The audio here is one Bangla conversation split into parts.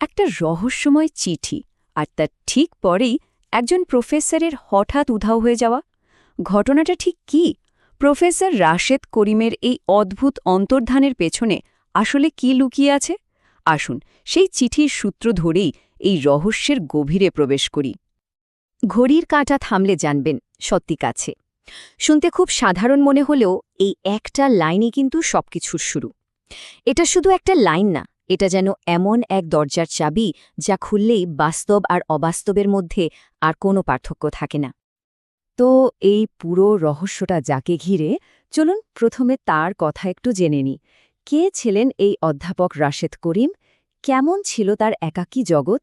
একটা রহস্যময় চিঠি আর তার ঠিক পরেই একজন প্রফেসরের হঠাৎ উধাও হয়ে যাওয়া। ঘটনাটা ঠিক কি? প্রফেসর রাশেদ করিমের এই অদ্ভুত অন্তর্ধানের পেছনে আসলে কি লুকিয়ে আছে? আসুন সেই চিঠির সূত্র ধরেই এই রহস্যের গভীরে প্রবেশ করি। ঘড়ির কাঁটা থামলে জানবেন সত্যি কাছে। শুনতে খুব সাধারণ মনে হলেও এই একটা লাইনই কিন্তু সবকিছুর শুরু। এটা শুধু একটা লাইন না এটা যেন এমন এক দরজার চাবি যা খুললেই বাস্তব আর অবাস্তবের মধ্যে আর কোনো পার্থক্য থাকে না। তো এই পুরো রহস্যটা যাকে ঘিরে, চলুন প্রথমে তার কথা একটু জেনে নি কে ছিলেন এই অধ্যাপক রাশেদ করিম? কেমন ছিল তার একাকী জগৎ?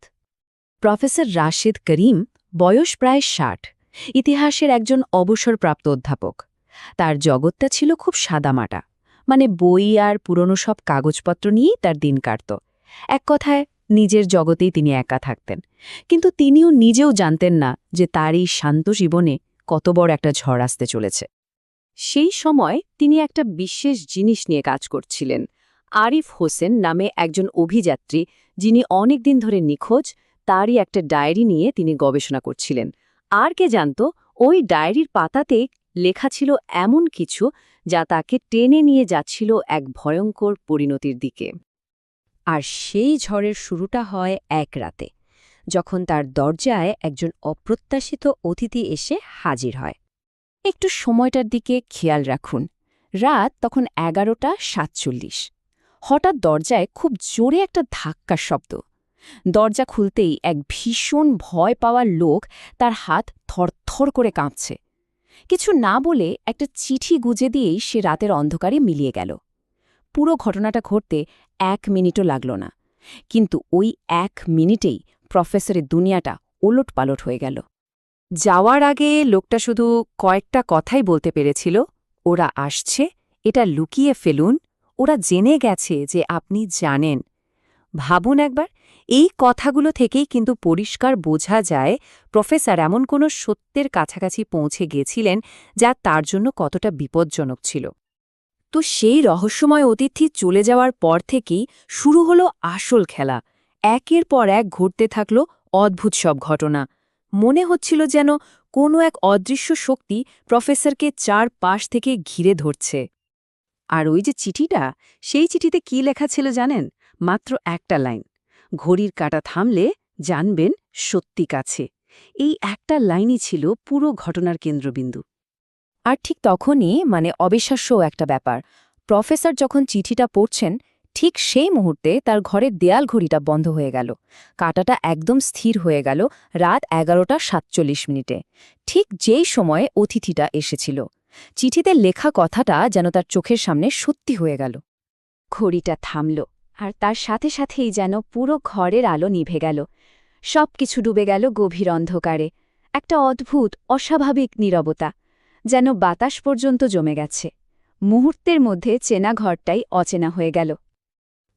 প্রফেসর রাশেদ করিম বয়স প্রায় ষাট, ইতিহাসের একজন অবসরপ্রাপ্ত অধ্যাপক। তার জগৎটা ছিল খুব সাদামাটা। মানে বই আর পুরনো সব কাগজপত্র নিয়েই তার দিন কাটত। এক কথায়, নিজের জগতেই তিনি একা থাকতেন। কিন্তু তিনিও নিজেও জানতেন না যে তার এই শান্ত জীবনে কত বড় একটা ঝড় আসতে চলেছে। সেই সময় তিনি একটা বিশেষ জিনিস নিয়ে কাজ করছিলেন। আরিফ হোসেন নামে একজন অভিযাত্রী যিনি অনেক দিন ধরে নিখোঁজ, তারই একটা ডায়েরি নিয়ে তিনি গবেষণা করছিলেন। আর কে জানত, ওই ডায়েরির পাতাতে লেখা ছিল এমন কিছু যা তাকে টেনে নিয়ে যাচ্ছিল এক ভয়ঙ্কর পরিণতির দিকে। আর সেই ঝড়ের শুরুটা হয় এক রাতে, যখন তার দরজায় একজন অপ্রত্যাশিত অতিথি এসে হাজির হয়। একটু সময়টার দিকে খেয়াল রাখুন, রাত তখন এগারোটা সাতচল্লিশ। হঠাৎ দরজায় খুব জোরে একটা ধাক্কার শব্দ। দরজা খুলতেই এক ভীষণ ভয় পাওয়ার লোক তার হাত থরথর করে কাঁপছে। কিছু না বলে একটা চিঠি গুজে দিয়েই সে রাতের অন্ধকারে মিলিয়ে গেল। পুরো ঘটনাটা ঘটতে এক মিনিটও লাগল না, কিন্তু ওই এক মিনিটেই প্রফেসরের দুনিয়াটা ওলট পালট হয়ে গেল। যাওয়ার আগে লোকটা শুধু কয়েকটা কথাই বলতে পেরেছিল, ওরা আসছে, এটা লুকিয়ে ফেলুন, ওরা জেনে গেছে যে আপনি জানেন। ভাবুন একবার এই কথাগুলো থেকেই কিন্তু পরিষ্কার বোঝা যায় প্রফেসর এমন কোনো সত্যের কাছাকাছি পৌঁছে গেছিলেন যা তার জন্য কতটা বিপজ্জনক ছিল। তো সেই রহস্যময় অতিথি চলে যাওয়ার পর থেকেই শুরু হলো আসল খেলা। একের পর এক ঘটতে থাকল অদ্ভুত সব ঘটনা। মনে হচ্ছিল যেন কোনো এক অদৃশ্য শক্তি প্রফেসরকে চার পাশ থেকে ঘিরে ধরছে। আর ওই যে চিঠিটা, সেই চিঠিতে কি লেখা ছিল জানেন? মাত্র একটা লাইন। ঘড়ির কাটা থামলে জানবেন সত্যি কাছে। এই একটা লাইনই ছিল পুরো ঘটনার কেন্দ্রবিন্দু। আর ঠিক তখনই মানে অবিশ্বাস্য একটা ব্যাপার, প্রফেসর যখন চিঠিটা পড়ছেন, ঠিক সেই মুহূর্তে তার ঘরের দেয়াল ঘড়িটা বন্ধ হয়ে গেল। কাটাটা একদম স্থির হয়ে গেল রাত এগারোটা সাতচল্লিশ মিনিটে। ঠিক যেই সময়ে অতিথিটা এসেছিল। চিঠিতে লেখা কথাটা যেন তার চোখের সামনে সত্যি হয়ে গেল। ঘড়িটা থামল। আর তার সাথে সাথেই যেন পুরো ঘরের আলো নিভে গেল। সব কিছু ডুবে গেল গভীর অন্ধকারে। একটা অদ্ভুত, অস্বাভাবিক নীরবতা, যেন বাতাস পর্যন্ত জমে গেছে। মুহূর্তের মধ্যে চেনা ঘরটাই অচেনা হয়ে গেল।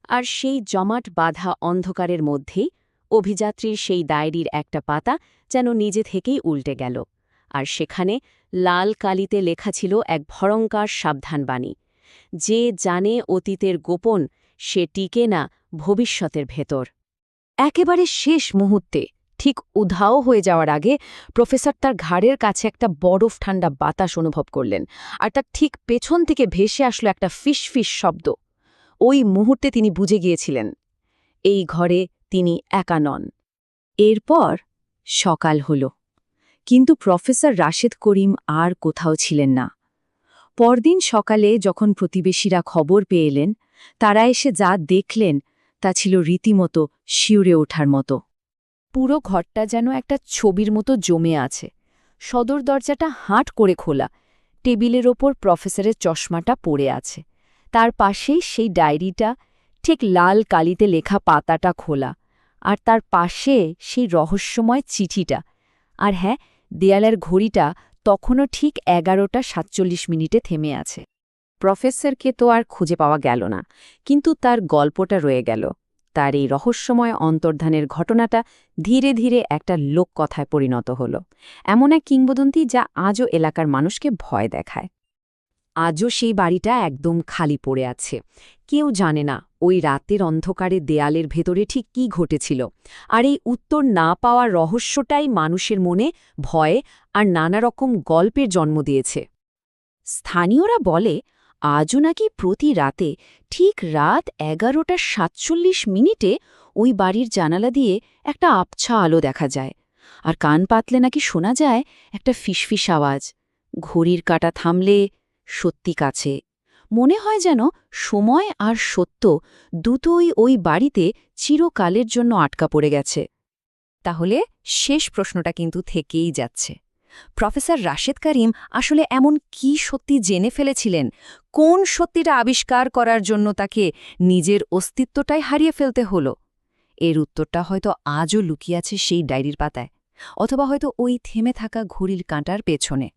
আর সেই জমাট বাধা অন্ধকারের মধ্যেই অভিযাত্রীর সেই ডায়েরির একটা পাতা যেন নিজে থেকেই উল্টে গেল। আর সেখানে লাল কালিতে লেখা ছিল এক ভয়ঙ্কর সাবধানবাণী। যে জানে অতীতের গোপন সে টিকে না ভবিষ্যতের ভেতর। একেবারে শেষ মুহূর্তে, ঠিক উধাও হয়ে যাওয়ার আগে, প্রফেসর তার ঘাড়ের কাছে একটা বরফ ঠান্ডা বাতাস অনুভব করলেন, আর তার ঠিক পেছন থেকে ভেসে আসলো একটা ফিস ফিস শব্দ। ওই মুহূর্তে তিনি বুঝে গিয়েছিলেন, এই ঘরে তিনি একা নন। এরপর সকাল হল। কিন্তু প্রফেসর রাশেদ করিম আর কোথাও ছিলেন না। পরদিন সকালে যখন প্রতিবেশীরা খবর পেয়ে এলেন তারা এসে যা দেখলেন, তা ছিল রীতিমতো শিউরে ওঠার মতো। পুরো ঘরটা যেন একটা ছবির মতো জমে আছে। সদর দরজাটা হাঁট করে খোলা, টেবিলের ওপর প্রফেসরের চশমাটা পড়ে আছে। তার পাশেই সেই ডায়েরিটা, ঠিক লাল কালিতে লেখা পাতাটা খোলা, আর তার পাশে সেই রহস্যময় চিঠিটা। আর হ্যাঁ দেয়ালের ঘড়িটা তখনও ঠিক এগারোটা সাতচল্লিশ মিনিটে থেমে আছে। প্রফেসরকে তো আর খুঁজে পাওয়া গেল না। কিন্তু তার গল্পটা রয়ে গেল। তার এই রহস্যময় অন্তর্ধানের ঘটনাটা ধীরে ধীরে একটা লোককথায় পরিণত হল। এমন এক কিংবদন্তি যা আজও এলাকার মানুষকে ভয় দেখায়। আজও সেই বাড়িটা একদম খালি পড়ে আছে। কেউ জানে না ওই রাতের অন্ধকারে দেয়ালের ভেতরে ঠিক কী ঘটেছিল। আর এই উত্তর না পাওয়ার রহস্যটাই মানুষের মনে ভয়ে আর নানা রকম গল্পের জন্ম দিয়েছে। স্থানীয়রা বলে আজও নাকি প্রতি রাতে ঠিক রাত এগারোটা সাতচল্লিশ মিনিটে ওই বাড়ির জানালা দিয়ে একটা আবছা আলো দেখা যায়। আর কান পাতলে নাকি শোনা যায় একটা ফিসফিস আওয়াজ। ঘড়ির কাটা থামলে সত্যি কাছে। মনে হয় যেন সময় আর সত্য দুটোই ওই বাড়িতে চিরকালের জন্য আটকা পড়ে গেছে। তাহলে শেষ প্রশ্নটা কিন্তু থেকেই যাচ্ছে। প্রফেসর রাশেদ করিম আসলে এমন কি সত্যি জেনে ফেলেছিলেন? কোন সত্যিটা আবিষ্কার করার জন্য তাকে নিজের অস্তিত্বটাই হারিয়ে ফেলতে হল? এর উত্তরটা হয়তো আজও লুকিয়ে আছে সেই ডায়েরির পাতায়, অথবা হয়তো ওই থেমে থাকা ঘড়ির কাঁটার পেছনে।